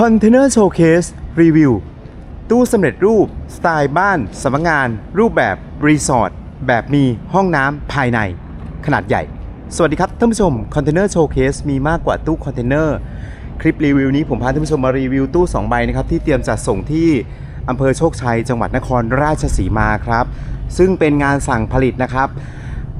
Container Showcase Review ตู้สำเร็จรูป สไตล์บ้านสำนักงาน รูปแบบ รีสอร์ท แบบมีห้องน้ำภายใน ขนาดใหญ่ สวัสดีครับท่านผู้ชม Container Showcase มีมากกว่าตู้คอนเทนเนอร์ คลิปรีวิวนี้ผมพาท่านผู้ชมมารีวิวตู้ 2 ใบนะครับ ที่เตรียมจัดส่งที่อำเภอโชคชัย จังหวัดนครราชสีมาครับ ซึ่งเป็นงานสั่งผลิตนะครับ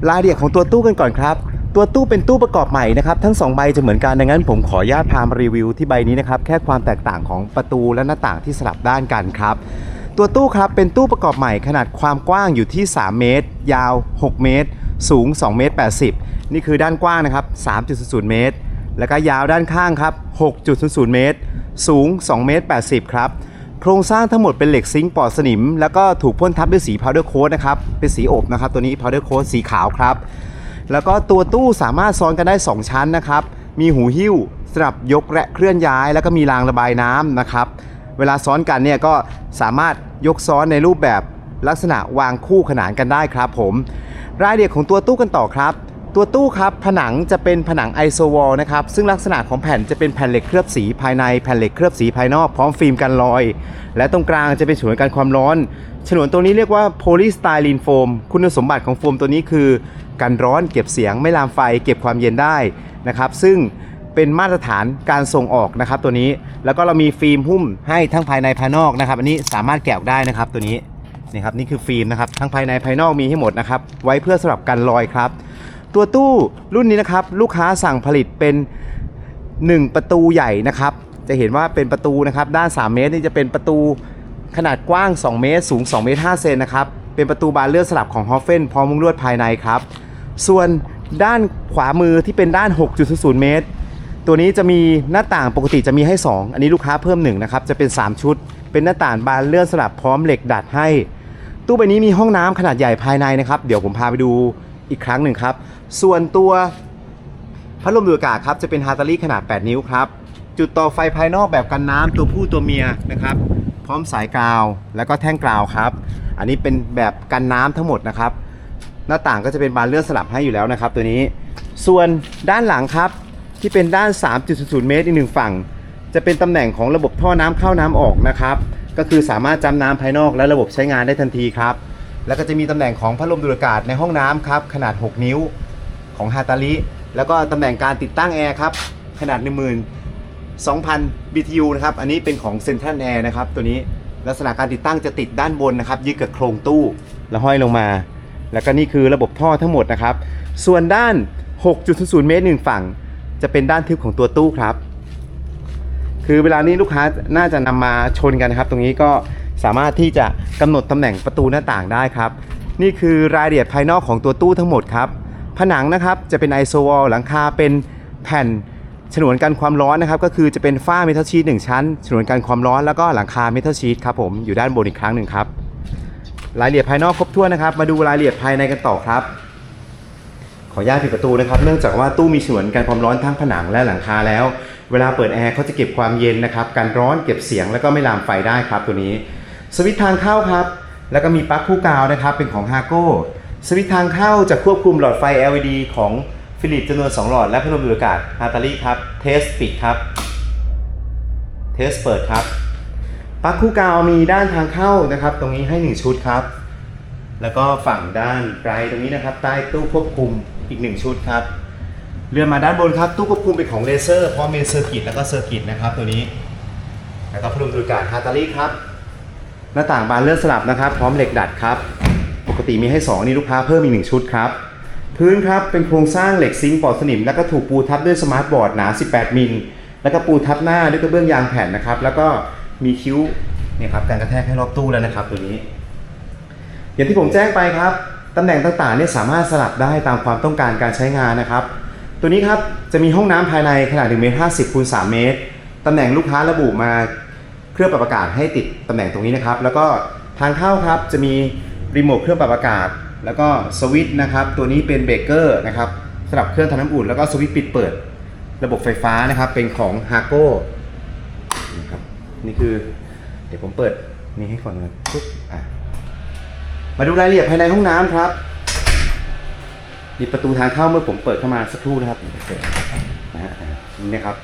รายละเอียดของตัวตู้กันก่อนครับ ตัวตู้เป็นตู้ประกอบใหม่นะครับทั้ง 2 ใบจะเหมือนกันดังนั้น ผมขออนุญาตพามารีวิวที่ใบนี้นะครับแค่ความแตกต่างของประตูและหน้าต่างที่สลับด้านกันครับตัวตู้ครับเป็นตู้ประกอบใหม่ขนาดความกว้างอยู่ที่ 3 เมตร ยาว 6 เมตร สูง 2 เมตร 80 นี่คือด้านกว้างนะครับ 3.00 เมตร แล้วก็ยาวด้านข้างครับ 6.00 เมตร สูง 2 เมตร 80 ครับ โครงสร้างทั้งหมดเป็นเหล็กซิงค์ปอดสนิม แล้วก็ถูกพ่นทับด้วยสีพาวเดอร์โค้ดนะครับ เป็นสีอบนะครับ ตัวนี้พาวเดอร์โค้ดสีขาวครับ แล้วก็ตัวตู้สามารถซ้อนกันได้ 2 ชั้นนะครับ มีหูหิ้วสำหรับยกและเคลื่อนย้าย แล้วก็มีรางระบายน้ำนะครับ เวลาซ้อนกันเนี่ยก็สามารถยกซ้อนในรูปแบบลักษณะวางคู่ขนานกันได้ครับผม รายละเอียดของตัวตู้กันต่อครับ ตัวตู้ครับผนังจะเป็นผนังไอโซวอลนะครับ ซึ่งลักษณะของแผ่นจะเป็นแผ่นเหล็กเคลือบสีภายในแผ่นเหล็กเคลือบสีภายนอกพร้อมฟิล์มกันรอย และตรงกลางจะเป็นฉนวนกันความร้อน ฉนวนตัวนี้เรียกว่าโพลีสไตรีนโฟม คุณสมบัติของโฟมตัวนี้คือ กันร้อนเก็บเสียงไม่ลามไฟเก็บความเย็นได้นะครับ ซึ่งเป็นมาตรฐานการส่งออกนะครับตัวนี้แล้วก็เรามีฟิล์มหุ้มให้ทั้งภายในภายนอกนะครับ อันนี้สามารถแกะออกได้นะครับตัวนี้นี่ครับนี่คือฟิล์มนะครับทั้งภายในภายนอกมีให้หมดนะครับ ไว้เพื่อสำหรับกันรอยครับ ตัวตู้รุ่นนี้นะครับลูกค้าสั่งผลิตเป็น 1 ประตูใหญ่นะครับ จะเห็นว่าเป็นประตูนะครับด้าน 3 เมตรนี่จะเป็นประตูขนาดกว้าง 2 เมตร สูง 2 เมตร5เซนนะครับ เป็นประตูบานเลื่อนสลับของฮอฟเฟนพร้อมมุ้งลวดภายในครับ ส่วนด้านขวามือที่เป็นด้าน 6.00 เมตร ตัวนี้จะมีหน้าต่างปกติจะมีให้ 2 อันนี้ลูกค้าเพิ่ม1นะครับ จะเป็น 3 ชุด เป็นหน้าต่างบานเลื่อนสลับพร้อมเหล็กดัดให้ ตู้ใบนี้มีห้องน้ำขนาดใหญ่ภายในนะครับ เดี๋ยวผมพาไปดูอีกครั้งหนึ่งครับ ส่วนตัวพัดลมดูดอากาศครับจะเป็นฮาร์ตารี่ขนาด 8 นิ้วครับ จุดต่อไฟภายนอกแบบกันน้ำตัวผู้ตัวเมียนะครับ พร้อมสายกาวแล้วก็แท่งกาวครับ อันนี้เป็นแบบกันน้ำทั้งหมดนะครับ หน้าต่างก็จะเป็นบานเลื่อนสลับให้อยู่แล้วนะครับ ตัวนี้ ส่วนด้านหลังครับที่เป็นด้าน 3.00 เมตรอีกหนึ่งฝั่ง จะเป็นตำแหน่งของระบบท่อน้ำเข้าน้ำออกนะครับ ก็คือสามารถจำน้ำภายนอกและระบบใช้งานได้ทันทีครับ แล้วก็จะมีตำแหน่งของพัดลมดูดอากาศในห้องน้ำครับ ขนาด 6 นิ้วของฮาตาลิแล้วก็ตำแหน่งการติดตั้งแอร์ครับ ขนาด 2,000 BTU นะครับ อันนี้เป็นของเซ n นทรัลแอร์นะครับ ตัวนี้ลักษณะการติดตั้งจะติดด้านบนนะครับ ยึดกับโครงตู้ แล้วห้อยลงมา แล้วก็นี่คือระบบท่อทั้งหมดนะครับ ส่วนด้าน 6.00 เมตรหนึ่งฝั่ง จะเป็นด้านทึบของตัวตู้ครับ คือเวลานี้ลูกค้าน่าจะนำมาชนกันนะครับ ตรงนี้ก็สามารถที่จะกำหนดตำแหน่งประตูหน้าต่างได้ครับ นี่คือรายละเอียดภายนอกของตัวตู้ทั้งหมดครับ ผนังนะครับจะเป็นไอโซวอลหลังคาเป็นแผ่น ฉนวนกันความร้อนนะครับก็คือจะเป็นฝ้าเมทัลชีทหนึ่งชั้น ฉนวนกันความร้อนแล้วก็หลังคาเมทัลชีทครับผมอยู่ด้านบนอีกครั้งหนึ่งครับรายละเอียดภายนอกครบถ้วนนะครับ มาดูรายละเอียดภายในกันต่อครับ ขออนุญาตปิดประตูนะครับ เนื่องจากว่าตู้มีฉนวนกันความร้อนทั้งผนังและหลังคาแล้ว เวลาเปิดแอร์เขาจะเก็บความเย็นนะครับกันร้อนเก็บเสียงแล้วก็ไม่ลามไฟได้ครับตัวนี้ สวิตช์ทางเข้าครับ แล้วก็มีปลั๊กคู่กาวนะครับเป็นของ h a โก้สวิตช์ทางเข้าจะควบคุมหลอดไฟ LED ของ ฟิลิปจำนวน 2 หลอด และพัดลมดูดอากาศฮาตาลีครับ เทสปิดครับ เทสเปิดครับปลั๊กคู่กาวมีด้านทางเข้านะครับ ตรงนี้ให้ 1 ชุดครับ แล้วก็ฝั่งด้านไกลตรงนี้นะครับ ใต้ตู้ควบคุมอีก 1 ชุดครับเลื่อนมาด้านบนครับ ตู้ควบคุมเป็นของเลเซอร์พร้อมเมนเซอร์กิตแล้วก็เซอร์กิตนะครับตัวนี้ แล้วก็พัดลมดูดอากาศฮาตาลีครับ หน้าต่างบานเลื่อนสลับนะครับ พร้อมเหล็กดัดครับ ปกติมีให้ 2 นี่ลูกค้าเพิ่มอีกหนึ่งชุดครับ พื้นครับเป็นโครงสร้างเหล็กซิงค์ปลอดสนิม แล้วก็ถูกปูทับด้วยสมาร์ทบอร์ดหนา 18 มิล แล้วก็ปูทับหน้าด้วยกระเบื้องยางแผ่นนะครับ แล้วก็มีคิ้วเนี่ยครับการกระแทกให้รอบตู้แล้วนะครับ ตัวนี้ อย่างที่ผมแจ้งไปครับตำแหน่งต่างๆเนี่ยสามารถสลับได้ตามความต้องการการใช้งานนะครับ ตัวนี้ครับจะมีห้องน้ำภายในขนาด1เมตร50คูณ3เมตรตำแหน่งลูกค้าระบุมาเครื่องปรับอากาศให้ติดตำแหน่งตรงนี้นะครับ แล้วก็ทางเข้าครับจะมีรีโมทเครื่องปรับอากาศ แล้วก็สวิตช์นะครับ ตัวนี้เป็นเบรกเกอร์นะครับสำหรับเครื่องทำน้ำอุ่น แล้วก็สวิตช์ปิดเปิด ระบบไฟฟ้านะครับ เป็นของ h a โก้นะครับนี่คือ เดี๋ยวผมเปิดนี่ให้ก่อนนะปุ๊บอะมาดูรายละเอียดภายในห้องน้ำครับนี่ประตูทางเข้าเมื่อผมเปิดเข้ามาสักครู่นะครับนะฮะนี่นะครับ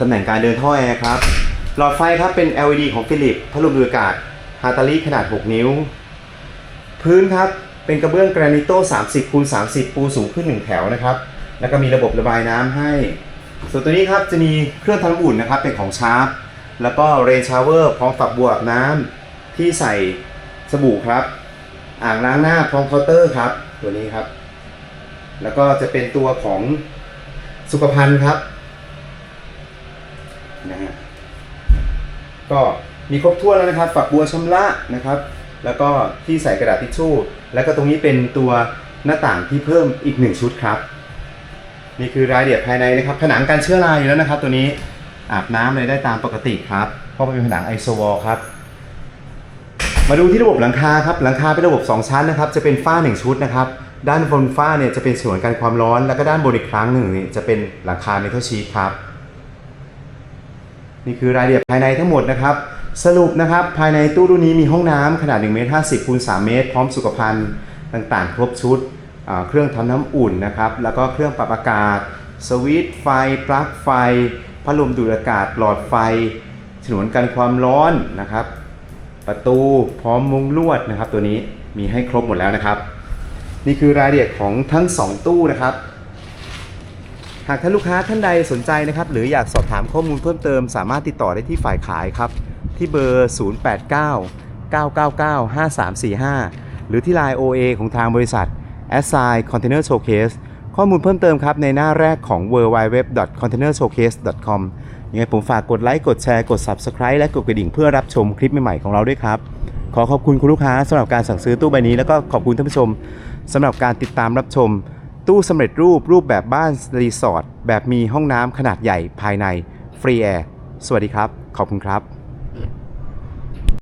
ตำแหน่งการเดินท่อแอร์ครับ หลอดไฟครับเป็น LED ของฟิลิปพัดลมดูดอากาศฮาตาลีขนาด 6 นิ้ว พื้นครับเป็นกระเบื้องแกรนิโต้30คูณ30 ปูสูงขึ้น 1 แถวนะครับ แล้วก็มีระบบระบายน้ำให้ ส่วนตัวนี้ครับจะมีเครื่องทำอุ่นนะครับเป็นของชาร์ปแล้วก็เรนชาวเวอร์พร้อมฝักบัวอาบน้ำที่ใส่สบู่ครับ อ่างล้างหน้าพร้อมเคาน์เตอร์ครับ ตัวนี้ครับ แล้วก็จะเป็นตัวของสุขภัณฑ์ครับนะฮะก็มีครบถ้วนแล้วนะครับ ฝักบัวชำระนะครับ แล้วก็ที่ใส่กระดาษทิชชู่ แล้วก็ตรงนี้เป็นตัวหน้าต่างที่เพิ่มอีกหนึ่งชุดครับ นี่คือรายละเอียดภายในนะครับ ผนังการเชื้อราอยู่แล้วนะครับ ตัวนี้อาบน้ำเลยได้ตามปกติครับ เพราะมันเป็นผนังไอโซวอลครับ มาดูที่ระบบหลังคาครับ หลังคาเป็นระบบ 2 ชั้นนะครับ จะเป็นฝ้า 1 ชุดนะครับ ด้านบนฝ้าเนี่ยจะเป็นส่วนกันความร้อน แล้วก็ด้านบนอีกครั้งหนึ่งนี่จะเป็นหลังคาเมทัลชีทครับ นี่คือรายละเอียดภายในทั้งหมดนะครับ สรุปนะครับภายในตู้รุ่นนี้มีห้องน้ำขนาด1เมตร50คูณ3เมตร พร้อมสุขภัณฑ์ต่างๆ ครบชุด เครื่องทำน้ำอุ่นนะครับ แล้วก็เครื่องปรับอากาศ สวิตช์ไฟ ปลั๊กไฟ พัดลมดูดอากาศ หลอดไฟ ฉนวนกันความร้อนนะครับ ประตูพร้อมมุ้งลวดนะครับ ตัวนี้มีให้ครบหมดแล้วนะครับ นี่คือรายละเอียดของทั้ง 2 ตู้นะครับ หากท่านลูกค้าท่านใดสนใจนะครับ หรืออยากสอบถามข้อมูลเพิ่มเติม สามารถติดต่อได้ที่ฝ่ายขายครับ ที่เบอร์ 089 999 5345 หรือที่ Line OA ของทางบริษัท a s s i g n Container Showcase ข้อมูลเพิ่มเติมครับในหน้าแรกของ www.containershowcase.com ยังไงผมฝากกดไลค์กดแชร์กด Subscribe และกดกระดิ่งเพื่อรับชมคลิปใหม่ๆของเราด้วยครับ ขอขอบคุณคุณลูกค้าสำหรับการสั่งซื้อตู้ใบนี้ แล้วก็ขอบคุณท่านผู้ชมสำหรับการติดตามรับชม ตู้สำเร็จรูปรูปแบบบ้านรีสอร์ทแบบมีห้องน้ำขนาดใหญ่ภายในฟรีแอร์สวัสดีครับ ขอบคุณครับ